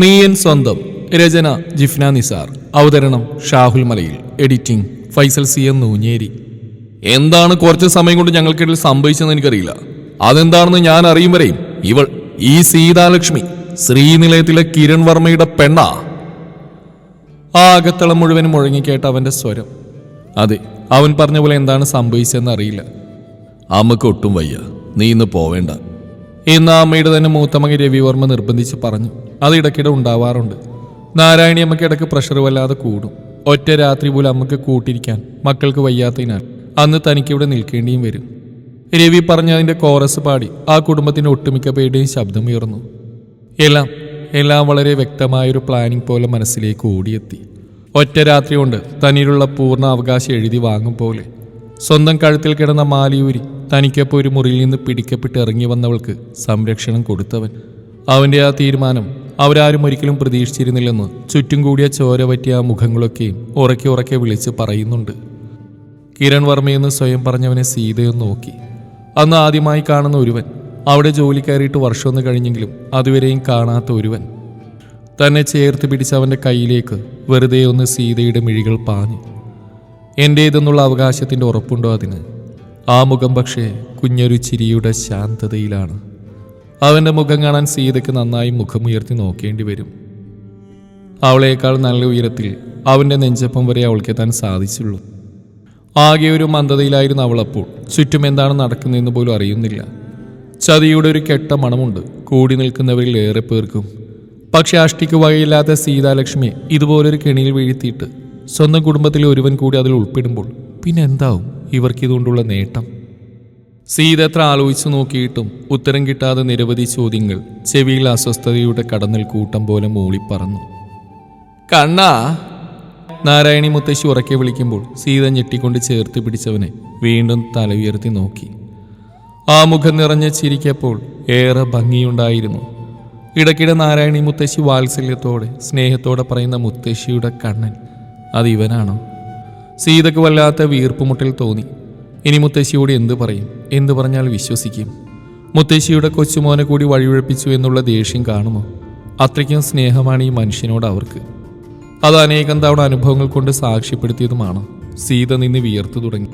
നീയൻ സ്വന്തം. രചന ജിഫ്ന നിസാർ. അവതരണം Shahul Malayil. Editing Faisal C M Noonjeri. എന്താണ് കുറച്ച് സമയം കൊണ്ട് ഞങ്ങൾക്കിടയിൽ സംഭവിച്ചതെന്ന് എനിക്കറിയില്ല. അതെന്താണെന്ന് ഞാൻ അറിയും വരെയും ഇവൾ ഈ സീതാലക്ഷ്മി ശ്രീനിലയത്തിലെ കിരൺ വർമ്മയുടെ പെണ്ണാ. ആ അകത്തളം മുഴുവനും മുഴങ്ങിക്കേട്ട അവന്റെ സ്വരം. അതെ അവൻ പറഞ്ഞ പോലെ എന്താണ് സംഭവിച്ചതെന്ന് അറിയില്ല. അമ്മയ്ക്ക് ഒട്ടും വയ്യ. നീ ഇന്ന് പോവേണ്ട. ഇന്ന് അമ്മയുടെ തന്നെ മൂത്തമകൻ രവിവർമ്മ നിർബന്ധിച്ച് പറഞ്ഞു. അത് ഇടയ്ക്കിടെ ഉണ്ടാവാറുണ്ട്. നാരായണി അമ്മയ്ക്ക് ഇടയ്ക്ക് പ്രഷർ വല്ലാതെ കൂടും. ഒറ്റ രാത്രി പോലും അമ്മയ്ക്ക് കൂട്ടിരിക്കാൻ മക്കൾക്ക് വയ്യാത്തതിനാൽ അന്ന് തനിക്കിവിടെ നിൽക്കേണ്ടിയും വരും. രവി പറഞ്ഞതിന്റെ കോറസ് പാടി ആ കുടുംബത്തിന്റെ ഒട്ടുമിക്ക പേരുടെയും ശബ്ദമുയർന്നു എല്ലാം എല്ലാം വളരെ വ്യക്തമായൊരു പ്ലാനിംഗ് പോലെ മനസ്സിലേക്ക് ഓടിയെത്തി. ഒറ്റ രാത്രി കൊണ്ട് തന്നിലുള്ള പൂർണ അവകാശം എഴുതി വാങ്ങും പോലെ. സ്വന്തം കഴുത്തിൽ കിടന്ന മാലിയൂരി തനിക്കപ്പോൾ ഒരു മുറിയിൽ നിന്ന് പിടിക്കപ്പെട്ട് ഇറങ്ങി വന്നവൾക്ക് സംരക്ഷണം കൊടുത്തവൻ. അവന്റെ ആ തീരുമാനം അവരാരും ഒരിക്കലും പ്രതീക്ഷിച്ചിരുന്നില്ലെന്ന് ചുറ്റും കൂടിയ ചോര പറ്റിയ മുഖങ്ങളൊക്കെയും ഉറക്കെ ഉറക്കെ വിളിച്ച് പറയുന്നുണ്ട്. കിരൺ വർമ്മയെന്ന് സ്വയം പറഞ്ഞവനെ സീതയും നോക്കി. അന്ന് ആദ്യമായി കാണുന്ന ഒരുവൻ അവിടെ ജോലി കയറിയിട്ട് വർഷമൊന്ന് കഴിഞ്ഞെങ്കിലും അതുവരെയും കാണാത്ത ഒരുവൻ. തന്നെ ചേർത്ത് പിടിച്ച അവന്റെ കയ്യിലേക്ക് വെറുതെ ഒന്ന് സീതയുടെ മിഴികൾ പാഞ്ഞു. എന്റേതെന്നുള്ള അവകാശത്തിന്റെ ഉറപ്പുണ്ടോ അതിന്? ആ മുഖം പക്ഷേ കുഞ്ഞൊരു ചിരിയുടെ ശാന്തതയിലാണ്. അവന്റെ മുഖം കാണാൻ സീതയ്ക്ക് നന്നായി മുഖമുയർത്തി നോക്കേണ്ടി വരും. അവളേക്കാൾ നല്ല ഉയരത്തിൽ അവന്റെ നെഞ്ചപ്പം വരെ അവൾക്കെത്താൻ സാധിച്ചുള്ളൂ. ആകെ ഒരു മന്ദതയിലായിരുന്നു അവളപ്പോൾ ചുറ്റും എന്താണ് നടക്കുന്നതെന്ന് പോലും അറിയുന്നില്ല. ചതിയുടെ ഒരു കെട്ട മണമുണ്ട്. കൂടി നിൽക്കുന്നവരിൽ ഏറെ പേർക്കും. പക്ഷെ അഷ്ടിക്ക് വകയില്ലാത്ത സീതാലക്ഷ്മിയെ ഇതുപോലൊരു കെണിയിൽ വീഴ്ത്തിയിട്ട് സ്വന്തം കുടുംബത്തിലെ ഒരുവൻ കൂടി അതിൽ ഉൾപ്പെടുമ്പോൾ പിന്നെ എന്താവും ഇവർക്കിതുകൊണ്ടുള്ള നേട്ടം. സീത എത്ര ആലോചിച്ചു നോക്കിയിട്ടും ഉത്തരം കിട്ടാതെ നിരവധി ചോദ്യങ്ങൾ ചെവിയിൽ അസ്വസ്ഥതയുടെ കടന്നൽ കൂട്ടം പോലെ മൂളിപ്പറന്നു. കണ്ണാ! നാരായണി മുത്തശ്ശി ഉറക്കെ വിളിക്കുമ്പോൾ സീത ഞെട്ടിക്കൊണ്ട് ചേർത്ത് പിടിച്ചവനെ വീണ്ടും തല ഉയർത്തി നോക്കി. ആ മുഖം നിറഞ്ഞ ചിരിക്കപ്പോൾ ഏറെ ഭംഗിയുണ്ടായിരുന്നു. ഇടയ്ക്കിടെ നാരായണി മുത്തശ്ശി വാത്സല്യത്തോടെ സ്നേഹത്തോടെ പറയുന്ന മുത്തശ്ശിയുടെ കണ്ണൻ അത് ഇവനാണോ? സീതക്ക് വല്ലാത്ത വീർപ്പുമുട്ടൽ തോന്നി. ഇനി മുത്തശ്ശിയോട് എന്തു പറയും? എന്തു പറഞ്ഞാൽ വിശ്വസിക്കും? മുത്തശ്ശിയുടെ കൊച്ചുമോനെ കൂടി വഴിയുഴപ്പിച്ചു എന്നുള്ള ദേഷ്യം കാണുമോ? അത്രയ്ക്കും സ്നേഹമാണ് ഈ മനുഷ്യനോട് അവർക്ക്. അത് അനേകം തവണ അനുഭവങ്ങൾ കൊണ്ട് സാക്ഷ്യപ്പെടുത്തിയതുമാണ്. സീത നിന്ന് വിയർത്തു തുടങ്ങി.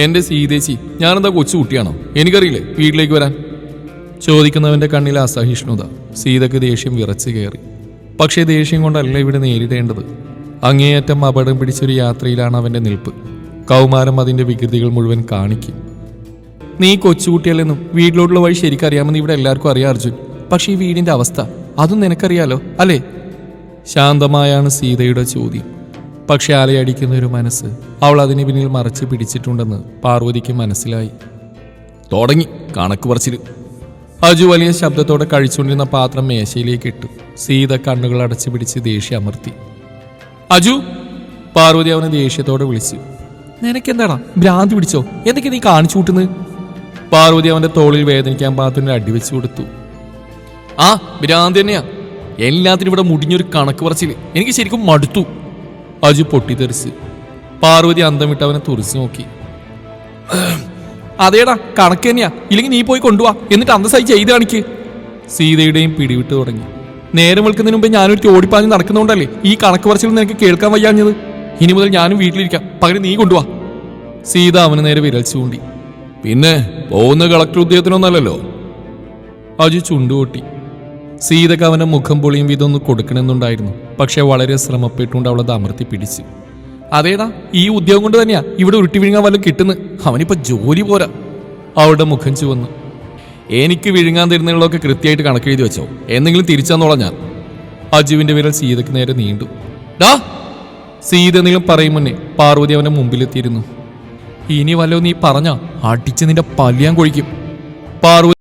എന്റെ സീതേച്ചി ഞാനെന്താ കൊച്ചു കുട്ടിയാണോ എനിക്കറിയില്ലേ വീട്ടിലേക്ക് വരാൻ? ചോദിക്കുന്നവന്റെ കണ്ണിലെ അസഹിഷ്ണുത. സീതക്ക് ദേഷ്യം വിറച്ചു കയറി. പക്ഷേ ദേഷ്യം കൊണ്ടല്ല ഇവിടെ നേരിടേണ്ടത്. അങ്ങേയറ്റം അപകടം പിടിച്ചൊരു യാത്രയിലാണ് അവന്റെ നിൽപ്പ്. കൗമാരം അതിന്റെ വികൃതികൾ മുഴുവൻ കാണിക്കും. നീ കൊച്ചുകുട്ടിയല്ലെന്നും വീട്ടിലോട്ടുള്ള വഴി ശരിക്കറിയാമെന്ന് ഇവിടെ എല്ലാവർക്കും അറിയാം അർജുൻ. പക്ഷേ ഈ വീടിന്റെ അവസ്ഥ അതും നിനക്കറിയാലോ? അല്ലേ? ശാന്തമായാണ് സീതയുടെ ചോദ്യം. പക്ഷെ അലയടിക്കുന്ന ഒരു മനസ്സ് അവൾ അതിന് പിന്നിൽ മറച്ച് പിടിച്ചിട്ടുണ്ടെന്ന് പാർവതിക്ക് മനസ്സിലായി. തുടങ്ങി കണക്ക് പറച്ചിൽ അജു വലിയ ശബ്ദത്തോടെ കഴിച്ചുകൊണ്ടിരുന്ന പാത്രം മേശയിലേക്ക് ഇട്ടു. സീത കണ്ണുകൾ അടച്ചു പിടിച്ച് ദേഷ്യം അമർത്തി. അജു! പാർവതി അവനെ ദേഷ്യത്തോടെ വിളിച്ചു. നിനക്കെന്താടാ? ഭ്രാന്ത് പിടിച്ചോ? എന്തൊക്കെ നീ കാണിച്ചു കൂട്ടുന്നത് പാർവതി അവന്റെ തോളിൽ വേദനിക്കാൻ പാത്രം അടിവെച്ചു കൊടുത്തു. ആ ഭ്രാന്തി തന്നെയാ. എല്ലാത്തിനും ഇവിടെ മുടിഞ്ഞൊരു കണക്ക് പറച്ചിൽ. എനിക്ക് ശരിക്കും മടുത്തു. അജു പൊട്ടിത്തെറിച്ച്. പാർവതി അന്തം വിട്ട് അവനെ തുറച്ചു നോക്കി. അതേടാ കണക്ക് തന്നെയാ. ഇല്ലെങ്കിൽ നീ പോയി കൊണ്ടുവാ. എന്നിട്ട് അന്തസ്സായി ചെയ്ത് കാണിക്ക്. സീതയുടെയും പിടിവിട്ട് തുടങ്ങി. നേരം വെളുക്കുന്നതിന് മുമ്പ് ഞാനൊരു ഓടിപ്പാഞ്ഞ് നടക്കുന്നതുകൊണ്ടല്ലേ ഈ കണക്ക് പറച്ചിൽ നിനക്ക് കേൾക്കാൻ വയ്യാഞ്ഞത്? ഇനി മുതൽ ഞാനും വീട്ടിലിരിക്കാം. പകരം നീ കൊണ്ടുവാ. സീത അവന് നേരെ വിരൽ ചൂണ്ടി. പിന്നെ പോകുന്ന കളക്ടർ ഉദ്യോഗത്തിനൊന്നല്ലല്ലോ? അജു ചുണ്ടുകൊട്ടി. സീതക്ക് അവന്റെ മുഖം പൊളിയും വിധമൊന്നും കൊടുക്കണമെന്നുണ്ടായിരുന്നു. പക്ഷേ വളരെ ശ്രമപ്പെട്ടുകൊണ്ട് അവളത് അമർത്തി പിടിച്ചു. അതേടാ ഈ ഉദ്യോഗം കൊണ്ട് തന്നെയാ ഇവിടെ ഉരുട്ടി വിഴുങ്ങാൻ വല്ലതും കിട്ടുന്നു അവനിപ്പോൾ ജോലി പോരാ. അവളുടെ മുഖം ചുവന്നു. എനിക്ക് വിഴുങ്ങാൻ തരുന്നതിലൊക്കെ കൃത്യമായിട്ട് കണക്ക് കണക്കെഴുതി വെച്ചോ. എന്തെങ്കിലും തിരിച്ചാന്നോളാം ഞാൻ. അജുവിന്റെ വിരൽ സീതക്ക് നേരെ നീണ്ടു. ഡാ! സീത എന്തെങ്കിലും പറയും മുന്നേ പാർവതി അവന്റെ മുമ്പിലെത്തിയിരുന്നു ഇനി വല്ലോ നീ പറഞ്ഞ അടിച്ച് നിന്റെ പല്ലിയാൻ കൊഴിക്കും. പാർവതി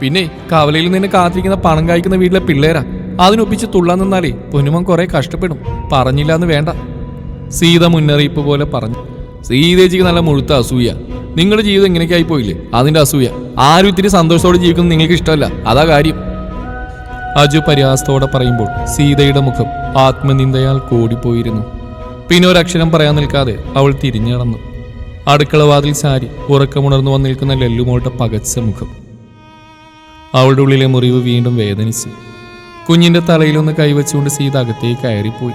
പിന്നെ കവലയിൽ നിന്ന് കാത്തിരിക്കുന്ന പണം കായ്ക്കുന്ന വീട്ടിലെ പിള്ളേരാ. അതിനൊപ്പിച്ച് തുള്ളാൻ നിന്നാലേ പൊന്നുമൻ കുറെ കഷ്ടപ്പെടും. പറഞ്ഞില്ല എന്ന് വേണ്ട. സീത മുന്നറിയിപ്പ് പോലെ പറഞ്ഞു. സീതേച്ചിക്ക് നല്ല മുഴുത്ത അസൂയ. നിങ്ങളുടെ ജീവിതം ഇങ്ങനെയൊക്കെ ആയി പോയില്ലേ? അതിന്റെ അസൂയ. ആരും ഇത്തിരി സന്തോഷത്തോടെ ജീവിക്കുന്നത് നിങ്ങൾക്ക് ഇഷ്ടമല്ല. അതാ കാര്യം. അജു പരിഹാസത്തോടെ പറയുമ്പോൾ സീതയുടെ മുഖം ആത്മനിന്ദയാൽ കൂടിപ്പോയിരുന്നു. പിന്നെ ഒരക്ഷരം പറയാൻ നിൽക്കാതെ അവൾ തിരിഞ്ഞടന്നു അടുക്കളവാതിൽ ചാരി ഉറക്കമുണർന്നു വന്നിരിക്കുന്ന ലല്ലുമോളുടെ പകച്ച മുഖം. അവളുടെ ഉള്ളിലെ മുറിവ് വീണ്ടും വേദനിച്ചു. കുഞ്ഞിന്റെ തലയിലൊന്ന് കൈവച്ചുകൊണ്ട് സീത അകത്തേക്ക് കയറിപ്പോയി.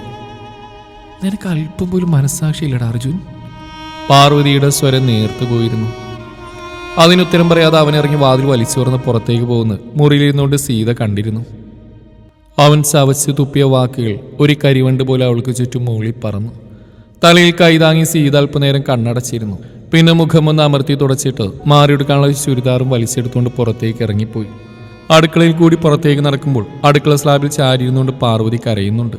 നിനക്ക് അല്പം പോലും മനസ്സാക്ഷിയില്ലടാ അർജുൻ. പാർവതിയുടെ സ്വരം നേർത്തു പോയിരുന്നു. അതിനുത്തരം പറയാതെ അവനിറങ്ങി വാതിൽ വലിച്ചു തുറന്ന് പുറത്തേക്ക് പോകുന്നു മുറിയിലിരുന്നുകൊണ്ട് സീത കണ്ടിരുന്നു. അവൻ ചവച്ച് തുപ്പിയ വാക്കുകൾ ഒരു കരിവണ്ട് പോലെ അവൾക്ക് ചുറ്റും മൂളി പറന്നു. തലയിൽ കൈതാങ്ങി സീത അല്പനേരം കണ്ണടച്ചിരുന്നു. പിന്നെ മുഖം ഒന്ന് അമർത്തി തുടച്ചിട്ട് മാറിയെടുക്കാനുള്ള ചുരിദാറും വലിച്ചെടുത്തുകൊണ്ട് പുറത്തേക്ക് ഇറങ്ങിപ്പോയി. അടുക്കളയിൽ കൂടി പുറത്തേക്ക് നടക്കുമ്പോൾ അടുക്കള സ്ലാബിൽ ചാരിയിരുന്നുകൊണ്ട് പാർവതി കരയുന്നുണ്ട്.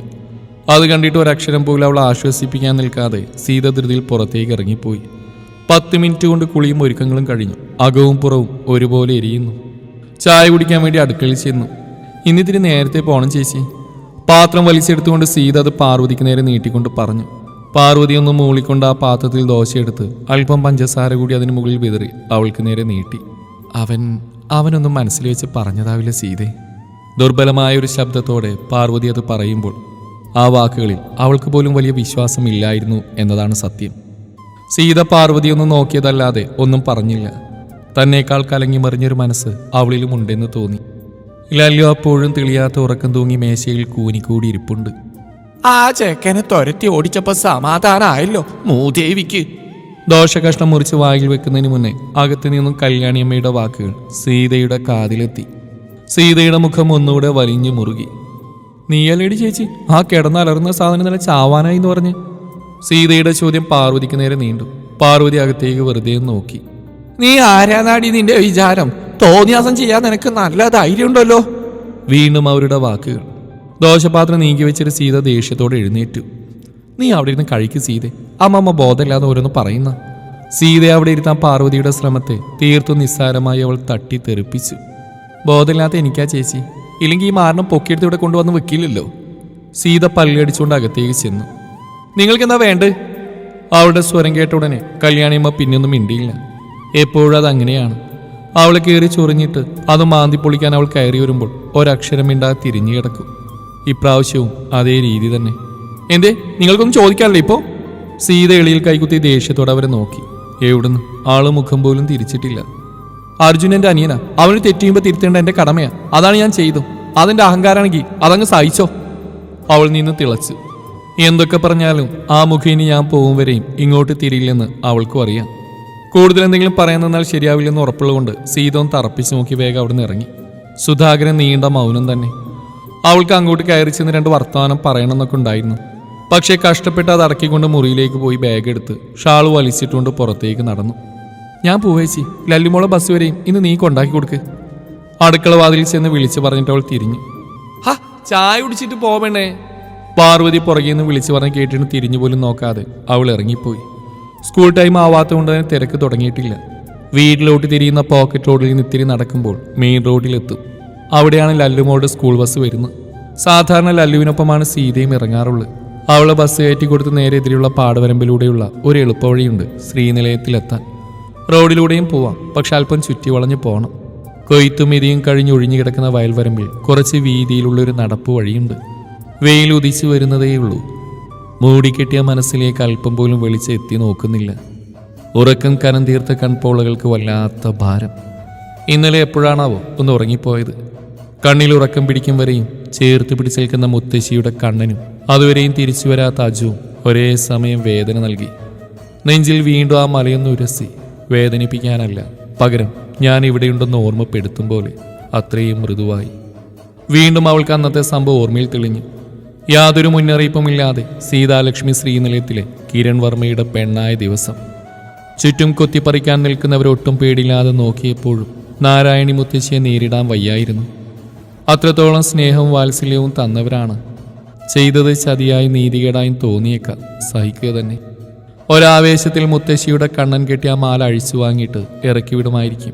അത് കണ്ടിട്ട് ഒരക്ഷരം പോലും അവളെ ആശ്വസിപ്പിക്കാൻ നിൽക്കാതെ സീത ധൃതിയിൽ പുറത്തേക്ക് ഇറങ്ങിപ്പോയി. പത്ത് മിനിറ്റ് കൊണ്ട് കുളിയും ഒരുക്കങ്ങളും കഴിഞ്ഞു. അകവും പുറവും ഒരുപോലെ എരിയുന്നു. ചായ കുടിക്കാൻ വേണ്ടി അടുക്കളയിൽ ചെന്നു. ഇന്നിത്തിരി നേരത്തെ പോണം ചേച്ചി. പാത്രം വലിച്ചെടുത്തുകൊണ്ട് സീത അത് പാർവതിക്ക് നേരെ നീട്ടിക്കൊണ്ട് പറഞ്ഞു. പാർവതി ഒന്ന് മൂളിക്കൊണ്ട് ആ പാത്രത്തിൽ ദോശയെടുത്ത് അല്പം പഞ്ചസാര കൂടി അതിന് മുകളിൽ വിതറി അവൾക്ക് നേരെ നീട്ടി. അവൻ അവനൊന്നും മനസ്സിൽ വെച്ച് പറഞ്ഞതാവില്ല സീതേ. ദുർബലമായ ഒരു ശബ്ദത്തോടെ പാർവതി അത് പറയുമ്പോൾ ആ വാക്കുകളിൽ അവൾക്ക് പോലും വലിയ വിശ്വാസം ഇല്ലായിരുന്നു എന്നതാണ് സത്യം. സീത പാർവതിയൊന്നും നോക്കിയതല്ലാതെ ഒന്നും പറഞ്ഞില്ല. തന്നേക്കാൾ കലങ്ങി മറിഞ്ഞൊരു മനസ്സ് അവളിലും ഉണ്ടെന്ന് തോന്നി. ലല്ലു അപ്പോഴും തെളിയാത്ത ഉറക്കം തൂങ്ങി മേശയിൽ കൂനിക്കൂടി ഇരിപ്പുണ്ട്. ആ ചെക്കനെ തുരത്തി ഓടിച്ചപ്പോ സമാധാനമായല്ലോ മൂദേവിക്ക് ദോശകഷ്ണം മുറിച്ച് വായിൽ വെക്കുന്നതിന് മുന്നേ അകത്തു നിന്നും കല്യാണിയമ്മയുടെ വാക്കുകൾ സീതയുടെ കാതിലെത്തി. സീതയുടെ മുഖം ഒന്നുകൂടെ വലിഞ്ഞു മുറുകി. നീയല്ലേടി ചേച്ചി? ആ കിടന്നലറുന്ന സാധനം നല്ല ചാവാനായി എന്ന് പറഞ്ഞ്. സീതയുടെ ചോദ്യം പാർവതിക്ക് നേരെ നീണ്ടു. പാർവതി അകത്തേക്ക് വെറുതെ നോക്കി. നീ ആരാനാടി നിന്റെ വിചാരം? തോന്നിയാസം ചെയ്യാൻ നിനക്ക് നല്ല ധൈര്യം ഉണ്ടല്ലോ വീണ്ടും അവരുടെ വാക്കുകൾ. ദോശപാത്രം നീക്കി വെച്ചിട്ട് സീത ദേഷ്യത്തോടെ എഴുന്നേറ്റു. നീ അവിടെ ഇരുന്ന് കഴിക്ക് സീതെ. അമ്മമ്മ ബോധമില്ലാതെ ഓരോന്ന് പറയുന്ന. സീത അവിടെ ഇരുത്താൻ പാർവതിയുടെ ശ്രമത്തെ തീർത്തും നിസ്സാരമായി അവൾ തട്ടി തെറിപ്പിച്ചു. ബോധമില്ലാത്ത എനിക്കാ ചേച്ചി. ഇല്ലെങ്കിൽ ഈ മാരണം പൊക്കിയെടുത്ത് ഇവിടെ കൊണ്ടുവന്ന് വെക്കില്ലല്ലോ. സീത പല്ലടിച്ചുകൊണ്ട് അകത്തേക്ക് ചെന്നു. നിങ്ങൾക്കെന്താ വേണ്ടേ? അവളുടെ സ്വരം കേട്ട ഉടനെ കല്യാണിയമ്മ പിന്നൊന്നും മിണ്ടിയില്ല. എപ്പോഴും അത് അങ്ങനെയാണ്. അവളെ കയറി ചൊറിഞ്ഞിട്ട് അത് മാന്തി പൊളിക്കാൻ അവൾ കയറി വരുമ്പോൾ ഒരക്ഷരം മിണ്ടാതെ തിരിഞ്ഞു കിടക്കും. ഇപ്രാവശ്യവും അതേ രീതി തന്നെ. എന്തേ? നിങ്ങൾക്കൊന്നും ചോദിക്കാറില്ല ഇപ്പോ? സീത എളിയിൽ കൈകുത്തി ദേഷ്യത്തോടെ അവരെ നോക്കി. എവിടുന്ന്? ആൾ മുഖം പോലും തിരിച്ചിട്ടില്ല. അർജുനന്റെ അനിയനാ. അവന് തെറ്റിയുമ്പോൾ തിരുത്തേണ്ട എന്റെ കടമയാ. അതാണ് ഞാൻ ചെയ്തു. അതെന്റെ അഹങ്കാരാണെങ്കിൽ അതങ്ങ് സഹിച്ചോ? അവൾ നിന്ന് തിളച്ചു. എന്തൊക്കെ പറഞ്ഞാലും ആ മുഖം ഇനി ഞാൻ പോകും വരെയും ഇങ്ങോട്ട് തിരിയില്ലെന്ന് അവൾക്കും അറിയാം. കൂടുതൽ എന്തെങ്കിലും പറയാൻ നിന്നാൽ ശരിയാവില്ലെന്ന് ഉറപ്പുള്ളതുകൊണ്ട് ഒന്ന് തറപ്പിച്ച് നോക്കി വേഗം അവിടെ നിന്ന് ഇറങ്ങി. സുധാകരൻ നീണ്ട മൗനം തന്നെ. അവൾക്ക് അങ്ങോട്ട് കയറി ചെന്ന് രണ്ട് വർത്തമാനം പറയണമെന്നൊക്കെ ഉണ്ടായിരുന്നു. പക്ഷേ കഷ്ടപ്പെട്ട് അത് അടക്കിക്കൊണ്ട് മുറിയിലേക്ക് പോയി ബാഗ് എടുത്ത് ഷാൾ വലിച്ചിട്ടുകൊണ്ട് പുറത്തേക്ക് നടന്നു. ഞാൻ പോവേച്ചി ലല്ലിമോളെ ബസ് വരെയും ഇന്ന് നീ കൊണ്ടാക്കി കൊടുക്ക്. അടുക്കള വാതിലിൽ ചെന്ന് വിളിച്ചു പറഞ്ഞിട്ട് അവൾ തിരിഞ്ഞു. ഹാ ചായ കുടിച്ചിട്ട് പോവണേ പാർവതി പുറകെ നിന്ന് വിളിച്ചു പറഞ്ഞ് കേട്ടിട്ട് തിരിഞ്ഞു പോലും നോക്കാതെ അവൾ ഇറങ്ങിപ്പോയി. സ്കൂൾ ടൈം ആവാത്തതുകൊണ്ട് തന്നെ തിരക്ക് തുടങ്ങിയിട്ടില്ല. വീട്ടിലോട്ട് തിരിയുന്ന പോക്കറ്റ് റോഡിൽ നിന്ന് ഇത്തിരി നടക്കുമ്പോൾ മെയിൻ റോഡിലെത്തും അവിടെയാണ് ലല്ലുമോളുടെ സ്കൂൾ ബസ് വരുന്നത്. സാധാരണ ലല്ലുവിനൊപ്പമാണ് സീതയും ഇറങ്ങാറുള്ളത്. അവളെ ബസ് കയറ്റി കൊടുത്ത് നേരെ എതിരെയുള്ള പാടവരമ്പിലൂടെയുള്ള ഒരു എളുപ്പവഴിയുണ്ട് ശ്രീനിലയത്തിലെത്താൻ. റോഡിലൂടെയും പോവാം പക്ഷെ അല്പം ചുറ്റി വളഞ്ഞു പോകണം കൊയ്ത്തും ഇരിയും കഴിഞ്ഞ് ഒഴിഞ്ഞു കിടക്കുന്ന വയൽവരമ്പിൽ കുറച്ച് വീതിയിലുള്ള ഒരു നടപ്പ് വഴിയുണ്ട്. വെയിൽ ഉദിച്ചു വരുന്നതേയുള്ളൂ. മൂടിക്കെട്ടിയ മനസ്സിലേക്ക് അല്പം പോലും വെളിച്ച് എത്തി നോക്കുന്നില്ല. ഉറക്കം കനം തീർത്ത കൺപോളകൾക്ക് വല്ലാത്ത ഭാരം. ഇന്നലെ എപ്പോഴാണാവോ ഒന്ന് ഉറങ്ങിപ്പോയത്. കണ്ണിൽ ഉറക്കം പിടിക്കും വരെയും ചേർത്ത് പിടിച്ചേൽക്കുന്ന മുത്തശ്ശിയുടെ കണ്ണനും അതുവരെയും തിരിച്ചു വരാത്ത അജുവും ഒരേ സമയം വേദന നൽകി. നെഞ്ചിൽ വീണ്ടും ആ മലയൊന്ന് ഉരസി. വേദനിപ്പിക്കാനല്ല. പകരം ഞാൻ ഇവിടെയുണ്ടെന്ന് ഓർമ്മപ്പെടുത്തും പോലെ അത്രയും മൃദുവായി. വീണ്ടും അവൾക്ക് അന്നത്തെ സംഭവം ഓർമ്മയിൽ തെളിഞ്ഞു. യാതൊരു മുന്നറിയിപ്പുമില്ലാതെ സീതാലക്ഷ്മി ശ്രീനിലയത്തിലെ കിരൺ വർമ്മയുടെ പെണ്ണായ ദിവസം. ചുറ്റും കൊത്തിപ്പറിക്കാൻ നിൽക്കുന്നവരൊട്ടും പേടിയില്ലാതെ നോക്കിയപ്പോഴും നാരായണി മുത്തശ്ശിയെ നേരിടാൻ വയ്യായിരുന്നു. അത്രത്തോളം സ്നേഹവും വാത്സല്യവും തന്നവരാണ് ചെയ്തത് ചതിയായി നീതികേടായും തോന്നിയേക്കാം. സഹിക്കുക തന്നെ. ഒരാവേശത്തിൽ മുത്തശ്ശിയുടെ കണ്ണൻ കെട്ടി ആ മാല അഴിച്ചു വാങ്ങിയിട്ട് ഇറക്കി വിടുമായിരിക്കും.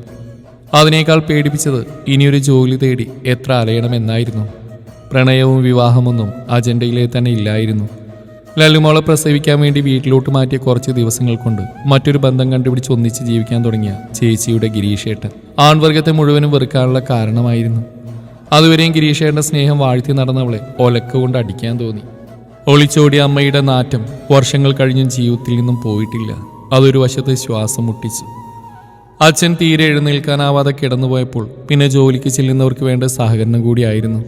അതിനേക്കാൾ പേടിപ്പിച്ചത് ഇനിയൊരു ജോലി തേടി എത്ര അലയണമെന്നായിരുന്നു. പ്രണയവും വിവാഹമൊന്നും അജണ്ടയിലെ തന്നെ ഇല്ലായിരുന്നു. ലല്ലുമോളെ പ്രസവിക്കാൻ വേണ്ടി വീട്ടിലോട്ട് മാറ്റിയ കുറച്ച് ദിവസങ്ങൾ കൊണ്ട് മറ്റൊരു ബന്ധം കണ്ടുപിടിച്ച് ഒന്നിച്ച് ജീവിക്കാൻ തുടങ്ങിയ ചേച്ചിയുടെ ഗിരീഷേട്ടൻ ആൺവർഗത്തെ മുഴുവനും വെറുക്കാനുള്ള കാരണമായിരുന്നു. അതുവരെയും ഗിരീഷേട്ടന്റെ സ്നേഹം വാഴ്ത്തി നടന്നവളെ ഒലക്ക കൊണ്ട് അടിക്കാൻ തോന്നി. ഒളിച്ചോടിയ അമ്മയുടെ നാറ്റം വർഷങ്ങൾ കഴിഞ്ഞും ജീവിതത്തിൽ നിന്നും പോയിട്ടില്ല. അതൊരു വശത്ത് ശ്വാസം മുട്ടിച്ചു. അച്ഛൻ തീരെ എഴുന്നേൽക്കാനാവാതെ കിടന്നുപോയപ്പോൾ പിന്നെ ജോലിക്ക് ചെല്ലുന്നവർക്ക് വേണ്ട സഹകരണം കൂടിയായിരുന്നു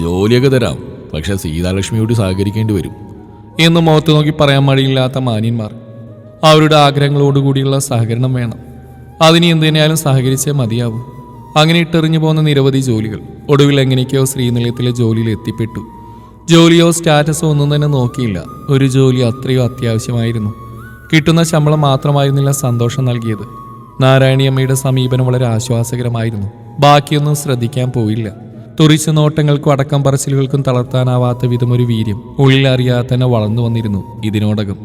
ജോലിയൊക്കെ തരാം പക്ഷെ സീതാലക്ഷ്മിയോട് സഹകരിക്കേണ്ടി വരും. എന്ന് മുഖത്ത് നോക്കി പറയാൻ മടിയില്ലാത്ത മാന്യന്മാർ. അവരുടെ ആഗ്രഹങ്ങളോടുകൂടിയുള്ള സഹകരണം വേണം. അതിന് എന്തിനായാലും സഹകരിച്ചേ മതിയാവൂ. അങ്ങനെ ഇട്ടെറിഞ്ഞു പോകുന്ന നിരവധി ജോലികൾ. ഒടുവിൽ എങ്ങനെയൊക്കെയോ ശ്രീനിലയത്തിലെ ജോലിയിൽ എത്തിപ്പെട്ടു. ജോലിയോ സ്റ്റാറ്റസോ ഒന്നും തന്നെ നോക്കിയില്ല. ഒരു ജോലി അത്രയോ അത്യാവശ്യമായിരുന്നു. കിട്ടുന്ന ശമ്പളം മാത്രമായിരുന്നില്ല സന്തോഷം നൽകിയത്. നാരായണിയമ്മയുടെ സമീപനം വളരെ ആശ്വാസകരമായിരുന്നു. ബാക്കിയൊന്നും ശ്രദ്ധിക്കാൻ പോയില്ല. തുറിച്ച നോട്ടങ്ങൾക്കും അടക്കം പറച്ചിലുകൾക്കും തളർത്താനാവാത്ത വിധം ഒരു വീര്യം ഉള്ളിൽ അറിയാതെ തന്നെ വളർന്നു വന്നിരുന്നു ഇതിനോടകം.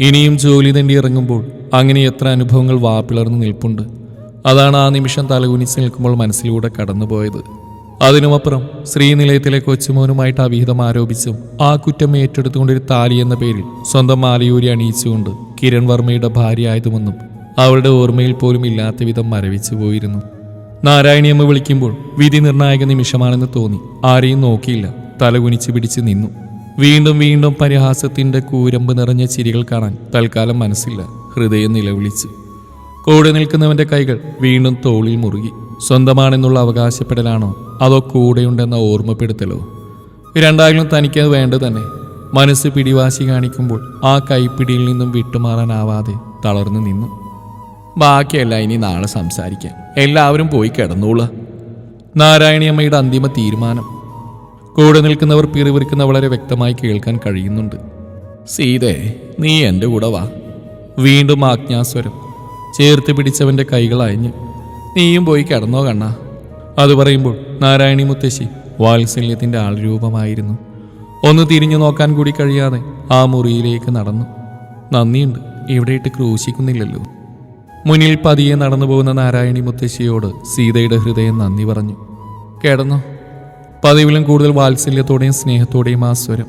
ഇനിയും ജോലി തണ്ടി ഇറങ്ങുമ്പോൾ അങ്ങനെ എത്ര അനുഭവങ്ങൾ വാപ്പിളർന്നു നിൽപ്പുണ്ട്. അതാണ് ആ നിമിഷം തലകുനിച്ച് നിൽക്കുമ്പോൾ മനസ്സിലൂടെ കടന്നുപോയത്. അതിനുമപ്പുറം ശ്രീനിലയത്തിലെ കൊച്ചുമോനുമായിട്ട് അവിഹിതം ആരോപിച്ചും ആ കുറ്റം ഏറ്റെടുത്തുകൊണ്ടൊരു താലി എന്ന പേരിൽ സ്വന്തം മാലയൂരി അണിയിച്ചുകൊണ്ട് കിരൺ വർമ്മയുടെ ഭാര്യ ഭാര്യയായതുമെന്നും അവളുടെ ഓർമ്മയിൽ പോലും ഇല്ലാത്ത വിധം മരവിച്ചു പോയിരുന്നു. നാരായണിയമ്മ വിളിക്കുമ്പോൾ വിധി നിർണായക നിമിഷമാണെന്ന് തോന്നി. ആരെയും നോക്കിയില്ല. തലകുനിച്ച് പിടിച്ച് നിന്നു. വീണ്ടും വീണ്ടും പരിഹാസത്തിന്റെ കൂരമ്പ് നിറഞ്ഞ ചിരികൾ കാണാൻ തൽക്കാലം മനസ്സില്ല. ഹൃദയം നിലവിളിച്ചു. കൂടെ നിൽക്കുന്നവന്റെ കൈകൾ വീണ്ടും തോളിൽ മുറുകി. സ്വന്തമാണെന്നുള്ള അവകാശപ്പെടലാണോ? അതോ കൂടെയുണ്ടെന്ന ഓർമ്മപ്പെടുത്തലോ? രണ്ടായാലും തനിക്കത് വേണ്ടത് തന്നെ. മനസ്സ് പിടിവാശി കാണിക്കുമ്പോൾ ആ കൈപ്പിടിയിൽ നിന്നും വിട്ടുമാറാനാവാതെ തളർന്നു നിന്നു. ബാക്കിയല്ല ഇനി നാളെ സംസാരിക്കാം. എല്ലാവരും പോയി കിടന്നോള. നാരായണിയമ്മയുടെ അന്തിമ തീരുമാനം. കൂടെ നിൽക്കുന്നവർ പിറിവിറിക്കുന്ന വളരെ വ്യക്തമായി കേൾക്കാൻ കഴിയുന്നുണ്ട്. സീതേ നീ എന്റെ കൂടെ വാ. വീണ്ടും ആജ്ഞാസ്വരം. ചേർത്ത് പിടിച്ചവന്റെ കൈകൾ അയഞ്ഞു നീയും പോയി കിടന്നോ കണ്ണ. അത് പറയുമ്പോൾ നാരായണി മുത്തശ്ശി വാത്സല്യത്തിന്റെ ആൾരൂപമായിരുന്നു. ഒന്ന് തിരിഞ്ഞു നോക്കാൻ കൂടി കഴിയാതെ ആ മുറിയിലേക്ക് നടന്നു. നന്ദിയുണ്ട് ഇവിടെയിട്ട് ക്രൂശിക്കുന്നില്ലല്ലോ. മുന്നിൽ പതിയെ നടന്നു പോകുന്ന നാരായണി മുത്തശ്ശിയോട് സീതയുടെ ഹൃദയം നന്ദി പറഞ്ഞു. കിടന്നു. പതിവിലും കൂടുതൽ വാത്സല്യത്തോടെയും സ്നേഹത്തോടെയും ആ സ്വരം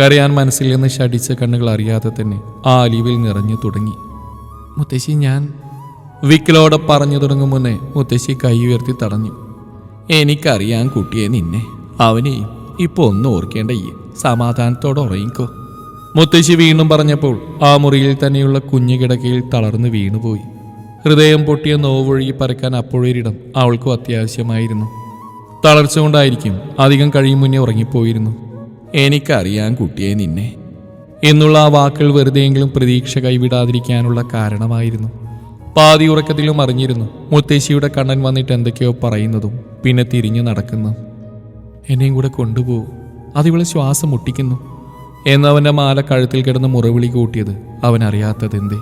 കരയാൻ മനസ്സിൽ നിന്ന് ശടിച്ച കണ്ണുകൾ അറിയാതെ തന്നെ ആ അലിവിൽ നിറഞ്ഞു തുടങ്ങി. മുത്തശ്ശി ഞാൻ വിക്കലോടെ പറഞ്ഞു തുടങ്ങും മുന്നേ മുത്തശ്ശി കൈ ഉയർത്തി തടഞ്ഞു. എനിക്കറിയാം കുട്ടിയെ നിന്നെ. അവനെയും ഇപ്പോൾ ഒന്നും ഓർക്കേണ്ട ഈ സമാധാനത്തോടെ ഉറങ്ങിക്കോ. മുത്തശ്ശി വീണ്ടും പറഞ്ഞപ്പോൾ ആ മുറിയിൽ തന്നെയുള്ള കുഞ്ഞു കിടക്കയിൽ തളർന്ന് വീണുപോയി. ഹൃദയം പൊട്ടിയ നോവൊഴുകി പരക്കാൻ അപ്പോഴൊരിടം അവൾക്കും അത്യാവശ്യമായിരുന്നു. തളർച്ച കൊണ്ടായിരിക്കും അധികം കഴിയും മുന്നേ ഉറങ്ങിപ്പോയിരുന്നു. എനിക്കറിയാം കുട്ടിയെ നിന്നെ. എന്നുള്ള ആ വാക്കുകൾ വെറുതെയെങ്കിലും പ്രതീക്ഷ കൈവിടാതിരിക്കാനുള്ള കാരണമായിരുന്നു. പാതി ഉറക്കത്തിലും അറിഞ്ഞിരുന്നു മുത്തശ്ശിയുടെ കണ്ണൻ വന്നിട്ട് എന്തൊക്കെയോ പറയുന്നതും പിന്നെ തിരിഞ്ഞു നടക്കുന്നു. എന്നെയും കൂടെ കൊണ്ടുപോകും അതിവിടെ ശ്വാസം മുട്ടിക്കുന്നു എന്നവന്റെ മാല കഴുത്തിൽ കിടന്ന് മുറവിളി കൂട്ടിയത് അവൻ അറിയാത്തതെന്തേ?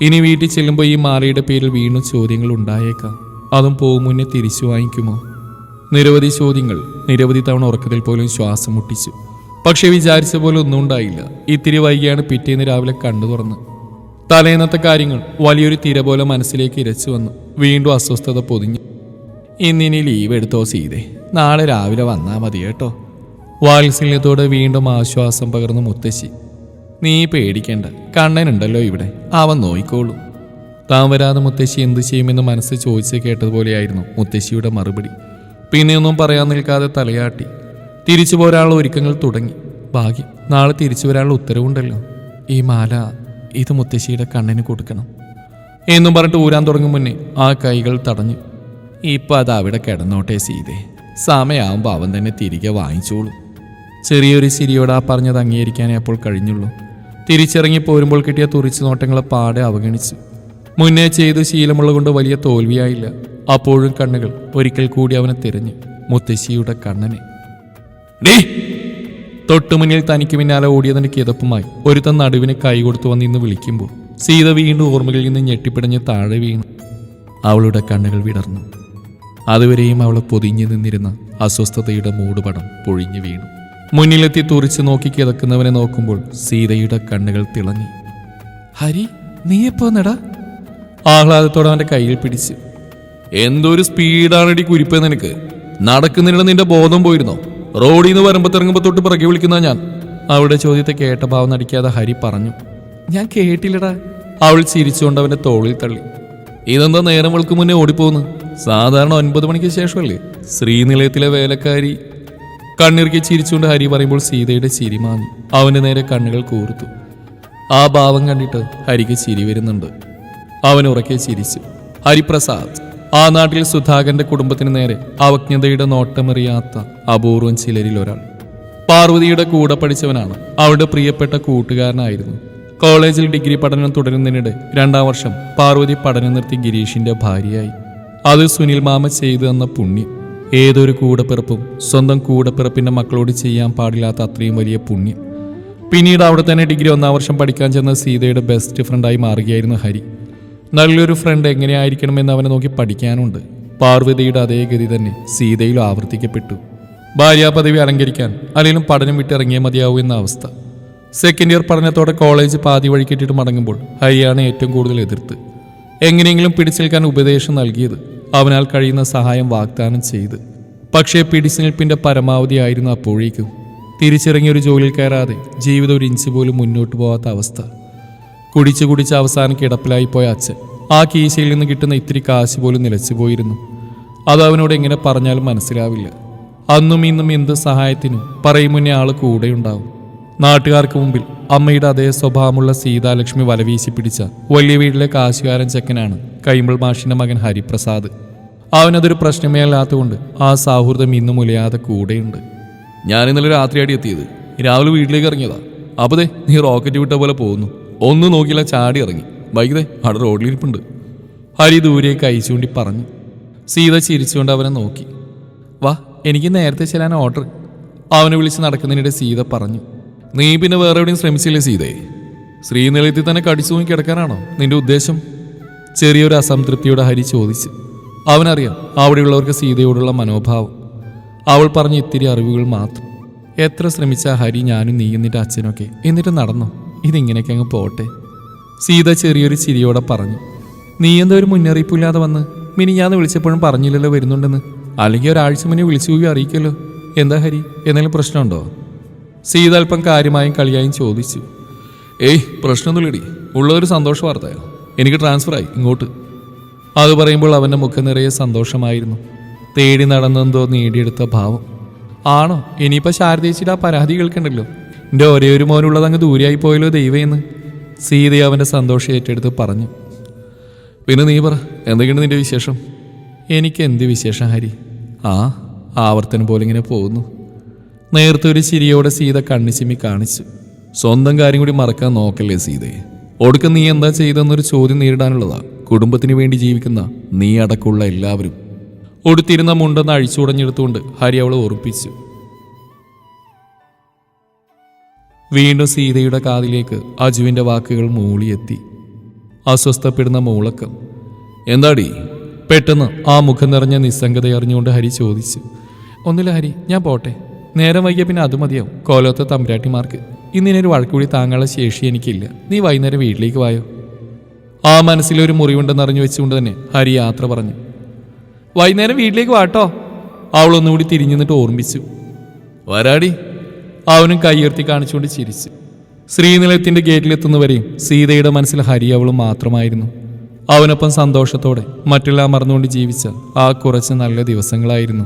ഇനി വീട്ടിൽ ചെല്ലുമ്പോൾ ഈ മാലയുടെ പേരിൽ വീണ്ടും ചോദ്യങ്ങൾ ഉണ്ടായേക്കാം. അതും പോകും മുന്നേ തിരിച്ചു വാങ്ങിക്കുമോ? നിരവധി ചോദ്യങ്ങൾ നിരവധി തവണ ഉറക്കത്തിൽ പോലും ശ്വാസം മുട്ടിച്ചു. പക്ഷെ വിചാരിച്ച പോലെ ഒന്നും ഉണ്ടായില്ല. ഇത്തിരി വൈകിയാണ് പിറ്റേന്ന് രാവിലെ കണ്ടു തുറന്ന്. തലേന്നത്തെ കാര്യങ്ങൾ വലിയൊരു തിര പോലെ മനസ്സിലേക്ക് ഇരച്ചു വന്നു. വീണ്ടും അസ്വസ്ഥത പൊതിഞ്ഞു. ഇന്നിനി ലീവ് എടുത്തോ സീതേ? നാളെ രാവിലെ വന്നാൽ മതി കേട്ടോ. വാത്സല്യത്തോടെ വീണ്ടും ആശ്വാസം പകർന്നു മുത്തശ്ശി. നീ പേടിക്കേണ്ട. കണ്ണനുണ്ടല്ലോ ഇവിടെ. അവൻ നോയിക്കോളൂ. താൻ വരാതെ മുത്തശ്ശി എന്തു ചെയ്യുമെന്ന് മനസ്സ് ചോദിച്ച് കേട്ടതുപോലെയായിരുന്നു മുത്തശ്ശിയുടെ മറുപടി. പിന്നെയൊന്നും പറയാൻ നിൽക്കാതെ തലയാട്ടി. തിരിച്ചു പോരാനുള്ള ഒരുക്കങ്ങൾ തുടങ്ങി. ഭാഗ്യം നാളെ തിരിച്ചു വരാനുള്ള ഉത്തരവുണ്ടല്ലോ. ഈ മാല ഇത് മുത്തശ്ശിയുടെ കണ്ണിന് കൊടുക്കണം. എന്നും പറഞ്ഞിട്ട് ഊരാൻ തുടങ്ങും മുന്നേ ആ കൈകൾ തടഞ്ഞു. ഇപ്പം അത് അവിടെ കിടന്നോട്ടെ സീതേ. സമയമാകുമ്പോൾ അവൻ തന്നെ തിരികെ വാങ്ങിച്ചോളൂ. ചെറിയൊരു ചിരിയോട് ആ പറഞ്ഞത് അംഗീകരിക്കാനേ അപ്പോൾ കഴിഞ്ഞുള്ളൂ. തിരിച്ചിറങ്ങി പോരുമ്പോൾ കിട്ടിയ തുറിച്ചു നോട്ടങ്ങളെ പാടെ അവഗണിച്ചു. മുന്നേ ചെയ്ത് ശീലമുള്ള കൊണ്ട് വലിയ തോൽവിയായില്ല. അപ്പോഴും കണ്ണുകൾ ഒരിക്കൽ കൂടി അവനെ തിരഞ്ഞു. മുത്തശ്ശിയുടെ കണ്ണനെ. ഡേ തൊട്ടുമുന്നിൽ തനിക്ക് പിന്നാലെ ഓടിയതിന്റെ കിതപ്പുമായി ഒരുത്തൻ നടുവിന് കൈ കൊടുത്തു വന്നിന്ന് വിളിക്കുമ്പോൾ സീത വീണ്ടും ഓർമ്മകളിൽ നിന്ന് ഞെട്ടിപ്പിടഞ്ഞ് താഴെ വീണു. അവളുടെ കണ്ണുകൾ വിടർന്നു. അതുവരെയും അവളെ പൊതിഞ്ഞു നിന്നിരുന്ന അസ്വസ്ഥതയുടെ മൂടുപടം പൊഴിഞ്ഞു വീണു. മുന്നിലെത്തി തുറിച്ചു നോക്കി കിതക്കുന്നവനെ നോക്കുമ്പോൾ സീതയുടെ കണ്ണുകൾ തിളങ്ങി. ഹരി നീ എപ്പോ നട? ആഹ്ലാദത്തോടെ അവന്റെ കയ്യിൽ പിടിച്ചു. എന്തൊരു സ്പീഡാണ് ഇടി കുരിപ്പ് നിനക്ക്? നടക്കുന്നില്ല നിന്റെ ബോധം പോയിരുന്നോ? റോഡിൽ നിന്ന് വരുമ്പോ തിറങ്ങുമ്പോ തൊട്ട് പിറകെ വിളിക്കുന്ന ഞാൻ. അവളുടെ ചോദ്യത്തെ കേട്ട ഭാവം നടിക്കാതെ ഹരി പറഞ്ഞു. ഞാൻ കേട്ടില്ലടാ. അവൾ ചിരിച്ചുകൊണ്ട് അവന്റെ തോളിൽ തള്ളി. ഇതെന്താ നേരം വൾക്ക് മുന്നേ ഓടിപ്പോന്ന്? സാധാരണ ഒൻപത് മണിക്ക് ശേഷമല്ലേ? ശ്രീനിലയത്തിലെ വേലക്കാരി. കണ്ണിറുക്കി ചിരിച്ചുകൊണ്ട് ഹരി പറയുമ്പോൾ സീതയുടെ ചിരി മാഞ്ഞു. അവന്റെ നേരെ കണ്ണുകൾ കൂർത്തു. ആ ഭാവം കണ്ടിട്ട് ഹരിക്ക് ചിരി വരുന്നുണ്ട്. അവൻ ഉറക്കെ ചിരിച്ചു. ഹരിപ്രസാദ്. ആ നാട്ടിൽ സുധാകരന്റെ കുടുംബത്തിന് നേരെ അവജ്ഞതയുടെ നോട്ടമെറിയാത്ത അപൂർവം ചിലരിൽ ഒരാൾ. പാർവതിയുടെ കൂടെ പഠിച്ചവനാണ്. അവളുടെ പ്രിയപ്പെട്ട കൂട്ടുകാരനായിരുന്നു. കോളേജിൽ ഡിഗ്രി പഠനം തുടരുന്നതിനിടെ രണ്ടാം വർഷം പാർവതി പഠനം നിർത്തി ഗിരീഷിന്റെ ഭാര്യയായി. അത് സുനിൽ മാമ ചെയ്തു തന്ന പുണ്യം. ഏതൊരു കൂടപ്പിറപ്പും സ്വന്തം കൂടപ്പിറപ്പിന്റെ മക്കളോട് ചെയ്യാൻ പാടില്ലാത്ത അത്രയും വലിയ പുണ്യം. പിന്നീട് അവിടെ തന്നെ ഡിഗ്രി ഒന്നാം വർഷം പഠിക്കാൻ ചെന്ന സീതയുടെ ബെസ്റ്റ് ഫ്രണ്ടായി മാറുകയായിരുന്നു ഹരി. നല്ലൊരു ഫ്രണ്ട് എങ്ങനെയായിരിക്കണമെന്ന് അവനെ നോക്കി പഠിക്കാനുണ്ട്. പാർവതിയുടെ അതേ ഗതി തന്നെ സീതയിലും ആവർത്തിക്കപ്പെട്ടു. ഭാര്യാപദവി അലങ്കരിക്കാൻ അല്ലെങ്കിലും പഠനം വിട്ടിറങ്ങിയേ മതിയാവൂ എന്ന അവസ്ഥ. സെക്കൻഡ് ഇയർ പഠനത്തോടെ കോളേജ് പാതി വഴി കെട്ടിട്ട് മടങ്ങുമ്പോൾ ഹരിയാണ് ഏറ്റവും കൂടുതൽ എതിർത്ത്. എങ്ങനെയെങ്കിലും പിടിച്ചു നിൽക്കാൻ ഉപദേശം നൽകിയത് അവനാൽ കഴിയുന്ന സഹായം വാഗ്ദാനം ചെയ്ത്. പക്ഷേ പിടിച്ചു പരമാവധി ആയിരുന്നു അപ്പോഴേക്കും. തിരിച്ചിറങ്ങിയ ഒരു ജോലിയിൽ കയറാതെ ജീവിതം ഒരു ഇഞ്ച് പോലും മുന്നോട്ട് പോകാത്ത അവസ്ഥ. കുടിച്ചു കുടിച്ച് അവസാനം കിടപ്പിലായി പോയ അച്ഛൻ. ആ കീശയിൽ നിന്ന് കിട്ടുന്ന ഇത്തിരി കാശ് പോലും നിലച്ചു പോയിരുന്നു അത് അവനോട് എങ്ങനെ പറഞ്ഞാലും മനസ്സിലാവില്ല. അന്നും ഇന്നും എന്ത് സഹായത്തിനും പറയും മുന്നേ ആൾ കൂടെയുണ്ടാവും. നാട്ടുകാർക്ക് മുമ്പിൽ അമ്മയുടെ അതേ സ്വഭാവമുള്ള സീതാലക്ഷ്മി വലവീശി പിടിച്ച വലിയ വീട്ടിലെ കാശുകാരൻ ചെക്കനാണ് കൈമ്പിൾ മാഷിന്റെ മകൻ ഹരിപ്രസാദ്. അവനതൊരു പ്രശ്നമേ അല്ലാത്തതുകൊണ്ട് ആ സൗഹൃദം ഇന്നും മുലയാതെ കൂടെയുണ്ട്. ഞാൻ ഇന്നലെ രാത്രിയാടി എത്തിയത്. രാവിലെ വീട്ടിലേക്ക് ഇറങ്ങിയതാ. അപ്പതേ നീ റോക്കറ്റ് വിട്ട പോലെ പോകുന്നു. ഒന്നും നോക്കിയില്ല ചാടി ഇറങ്ങി. വൈകിതേ അവിടെ റോഡിലിരിപ്പുണ്ട്. ഹരി ദൂരേക്ക് അയച്ചുകൊണ്ടി പറഞ്ഞു. സീത ചിരിച്ചുകൊണ്ട് അവനെ നോക്കി. വാ എനിക്ക് നേരത്തെ ചെല്ലാൻ ഓർഡർ അവനെ വിളിച്ച് നടക്കുന്നതിനിടെ സീത പറഞ്ഞു. നീ പിന്നെ വേറെ എവിടെയും ശ്രമിച്ചില്ലേ സീതയെ ശ്രീനിലയത്തിൽ തന്നെ കടിച്ചു തൂങ്ങി കിടക്കാനാണോ നിന്റെ ഉദ്ദേശം? ചെറിയൊരു അസംതൃപ്തിയോടെ ഹരി ചോദിച്ചു. അവനറിയാം അവിടെയുള്ളവർക്ക് സീതയോടുള്ള മനോഭാവം. അവൾ പറഞ്ഞ ഇത്തിരി അറിവുകൾ മാത്രം. എത്ര ശ്രമിച്ച ഹരി ഞാനും നീ എന്നിട്ട് അച്ഛനൊക്കെ എന്നിട്ട് നടന്നോ? ഇതിങ്ങനെയൊക്കെ അങ്ങ് പോട്ടെ. സീത ചെറിയൊരു ചിരിയോടെ പറഞ്ഞു നീ എന്തോ ഒരു മുന്നറിയിപ്പില്ലാതെ വന്ന്? മിനി ഞാൻ വിളിച്ചപ്പോഴും പറഞ്ഞില്ലല്ലോ വരുന്നുണ്ടെന്ന്. അല്ലെങ്കിൽ ഒരാഴ്ച മുന്നേ വിളിച്ചു പോയി അറിയിക്കല്ലോ. എന്താ ഹരി എന്തെങ്കിലും പ്രശ്നമുണ്ടോ? സീത അല്പം കാര്യമായും കളിയായും ചോദിച്ചു ഏയ് പ്രശ്നമൊന്നുമില്ലടി. ഉള്ളൊരു സന്തോഷ വാർത്തയോ. എനിക്ക് ട്രാൻസ്ഫർ ആയി ഇങ്ങോട്ട്. അത് പറയുമ്പോൾ അവന്റെ മുഖം നിറയെ സന്തോഷമായിരുന്നു. തേടി നടന്നെന്തോ നേടിയെടുത്ത ഭാവം. ആണോ? ഇനിയിപ്പോൾ ശാരദേശിയുടെ ആ പരാതി കേൾക്കണ്ടല്ലോ. എന്റെ ഒരേ ഒരു മോനുള്ളത് അങ്ങ് ദൂരെയായി പോയല്ലോ ദൈവമെന്ന് സീത അവന്റെ സന്തോഷം ഏറ്റെടുത്ത് പറഞ്ഞു. പിന്നെ നീ പറ എന്തൊക്കെയാണ് നിന്റെ വിശേഷം? എനിക്ക് എന്ത് വിശേഷം ഹരി? ആ ആവർത്തനം പോലെ ഇങ്ങനെ പോകുന്നു. നേരത്തെ ഒരു ചിരിയോടെ സീത കണ്ണിച്ചിമ്മി കാണിച്ചു. സ്വന്തം കാര്യം കൂടി മറക്കാൻ നോക്കല്ലേ സീതയെ? ഒടുക്കം നീ എന്താ ചെയ്തെന്നൊരു ചോദ്യം നേരിടാനുള്ളതാ. കുടുംബത്തിന് വേണ്ടി ജീവിക്കുന്ന നീ അടക്കമുള്ള എല്ലാവരും. ഒടുത്തിരുന്ന മുണ്ടെന്ന് അഴിച്ചുടഞ്ഞെടുത്തുകൊണ്ട് ഹരി അവളെ ഓർപ്പിച്ചു വീണ്ടും സീതയുടെ കാതിലേക്ക് അജുവിന്റെ വാക്കുകൾ മൂളിയെത്തി. അസ്വസ്ഥപ്പെടുന്ന മൂളക്കം. എന്താടി? പെട്ടെന്ന് ആ മുഖം നിറഞ്ഞ നിസ്സംഗത അറിഞ്ഞുകൊണ്ട് ഹരി ചോദിച്ചു. ഒന്നില്ല ഹരി ഞാൻ പോട്ടെ. നേരം വൈകിയ പിന്നെ അത് മതിയാവും. കോലത്തെ തമ്പുരാട്ടിമാർക്ക്. ഇന്നിനൊരു വഴക്കൂടി താങ്കളുടെ ശേഷി എനിക്കില്ല. നീ വൈകുന്നേരം വീട്ടിലേക്ക് വായോ? ആ മനസ്സിലൊരു മുറിവുണ്ടെന്ന് അറിഞ്ഞു വെച്ചുകൊണ്ട് തന്നെ ഹരി യാത്ര പറഞ്ഞു. വൈകുന്നേരം വീട്ടിലേക്ക് വാട്ടോ? അവളൊന്നുകൂടി തിരിഞ്ഞു നിന്നിട്ട് ഓർമ്മിച്ചു. വരാടി. അവനും കൈയുയർത്തി കാണിച്ചുകൊണ്ട് ചിരിച്ചു. ശ്രീനിലയത്തിന്റെ ഗേറ്റിലെത്തുന്നവരെയും സീതയുടെ മനസ്സിൽ ഹരി അവളും മാത്രമായിരുന്നു. അവനൊപ്പം സന്തോഷത്തോടെ മറ്റെല്ലാം മറന്നുകൊണ്ട് ജീവിച്ച ആ കുറച്ച് നല്ല ദിവസങ്ങളായിരുന്നു.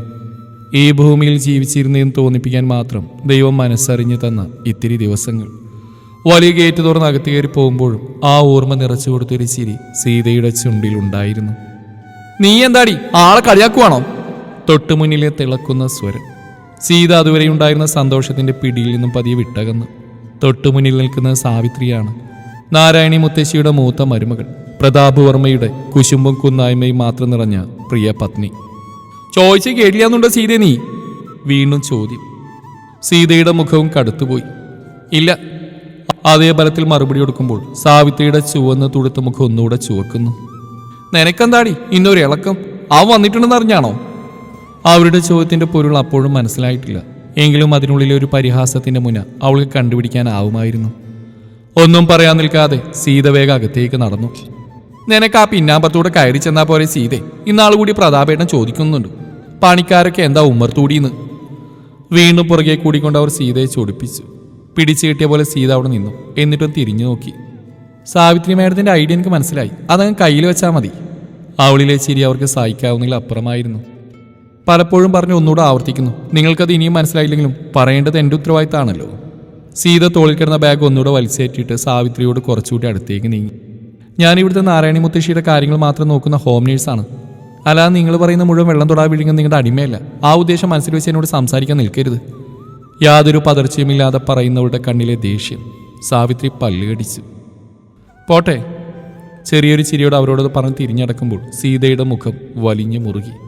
ഈ ഭൂമിയിൽ ജീവിച്ചിരുന്നതെന്ന് തോന്നിപ്പിക്കാൻ മാത്രം ദൈവം മനസ്സറിഞ്ഞു തന്ന ഇത്തിരി ദിവസങ്ങൾ. വലിയ ഗേറ്റ് തുറന്ന് അകത്ത് കയറി പോകുമ്പോഴും ആ ഓർമ്മ നിറച്ചു കൊടുത്തൊരു ചിരി സീതയുടെ ചുണ്ടിലുണ്ടായിരുന്നു നീ എന്താടി? ആളെ കളിയാക്കുവാണോ? തൊട്ടുമുന്നിലെ തിളക്കുന്ന സ്വരം. സീത അതുവരെ ഉണ്ടായിരുന്ന സന്തോഷത്തിന്റെ പിടിയിൽ നിന്നും പതിയെ വിട്ടകന്നു. തൊട്ടു മുന്നിൽ നിൽക്കുന്ന സാവിത്രിയാണ് നാരായണി മുത്തശ്ശിയുടെ മൂത്ത മരുമകൾ. പ്രതാപ് വർമ്മയുടെ കുശുമ്പും കുന്നായ്മയും മാത്രം നിറഞ്ഞ പ്രിയ പത്നി. ചോദിച്ച് കേട്ടില്ലാന്നുണ്ടോ സീത നീ? വീണ്ടും ചോദ്യം. സീതയുടെ മുഖവും കടുത്തുപോയി. ഇല്ല. അതേ ബലത്തിൽ മറുപടി കൊടുക്കുമ്പോൾ സാവിത്രിയുടെ ചുവന്ന് തുടുത്ത മുഖം ഒന്നുകൂടെ ചുവക്കുന്നു. നിനക്കെന്താടി? ഇന്നൊരു ഇളക്കം. അവൻ വന്നിട്ടുണ്ടെന്ന് അറിഞ്ഞാണോ? അവരുടെ ചോദ്യത്തിന്റെ പൊരുൾ അപ്പോഴും മനസ്സിലായിട്ടില്ല. എങ്കിലും അതിനുള്ളിലെ ഒരു പരിഹാസത്തിന്റെ മുന അവൾക്ക് കണ്ടുപിടിക്കാനാവുമായിരുന്നു. ഒന്നും പറയാൻ നിൽക്കാതെ സീത വേഗം അകത്തേക്ക് നടന്നു. നിനക്ക് ആ പിന്നാമ്പത്തൂടെ കയറി ചെന്നാ പോലെ സീതെ. ഇന്നാൾ കൂടി പ്രതാപേട്ടൻ ചോദിക്കുന്നുണ്ട്. പണിക്കാരൊക്കെ എന്താ ഉമ്മർത്തൂടിയെന്ന് വീണ്ടും പുറകെ കൂടിക്കൊണ്ട് അവർ സീതയെ ചൊടിപ്പിച്ചു. പിടിച്ചു കിട്ടിയ പോലെ സീത അവിടെ നിന്നു. എന്നിട്ടും തിരിഞ്ഞു നോക്കി. സാവിത്രി മേഡത്തിന്റെ ഐഡിയ എനിക്ക് മനസ്സിലായി. അതങ്ങ് കയ്യിൽ വെച്ചാൽ മതി. അവളിലെ ചിരി അവർക്ക് സഹിക്കാവുന്നതിൽ അപ്പുറമായിരുന്നു. പലപ്പോഴും പറഞ്ഞ് ഒന്നുകൂടെ ആവർത്തിക്കുന്നു. നിങ്ങൾക്കത് ഇനിയും മനസ്സിലായില്ലെങ്കിലും പറയേണ്ടത് എന്റെ ഉത്തരവാദിത്തമാണല്ലോ. സീത തോളിൽ കിടന്ന ബാഗ് ഒന്നുകൂടെ വലിച്ചേറ്റിട്ട് സാവിത്രിയോട് കുറച്ചുകൂടി അടുത്തേക്ക് നീങ്ങി. ഞാൻ ഇവിടുത്തെ നാരായണി മുത്തശ്ശിയുടെ കാര്യങ്ങൾ മാത്രം നോക്കുന്ന ഹോം നേഴ്സാണ്. അല്ലാതെ നിങ്ങൾ പറയുന്ന മുഴുവൻ വെള്ളം തൊടാ വിഴുങ്ങുന്ന നിങ്ങളുടെ അടിമയല്ല. ആ ഉദ്ദേശം മനസ്സിൽ വെച്ച് എന്നോട് സംസാരിക്കാൻ നിൽക്കരുത്. യാതൊരു പതർച്ചയുമില്ലാതെ പറയുന്നവരുടെ കണ്ണിലെ ദേഷ്യം സാവിത്രി പല്ലുകടിച്ചു. പോട്ടെ. ചെറിയൊരു ചിരിയോട് അവരോടത് പറഞ്ഞ് തിരിഞ്ഞടക്കുമ്പോൾ സീതയുടെ മുഖം വലിഞ്ഞു മുറുകി.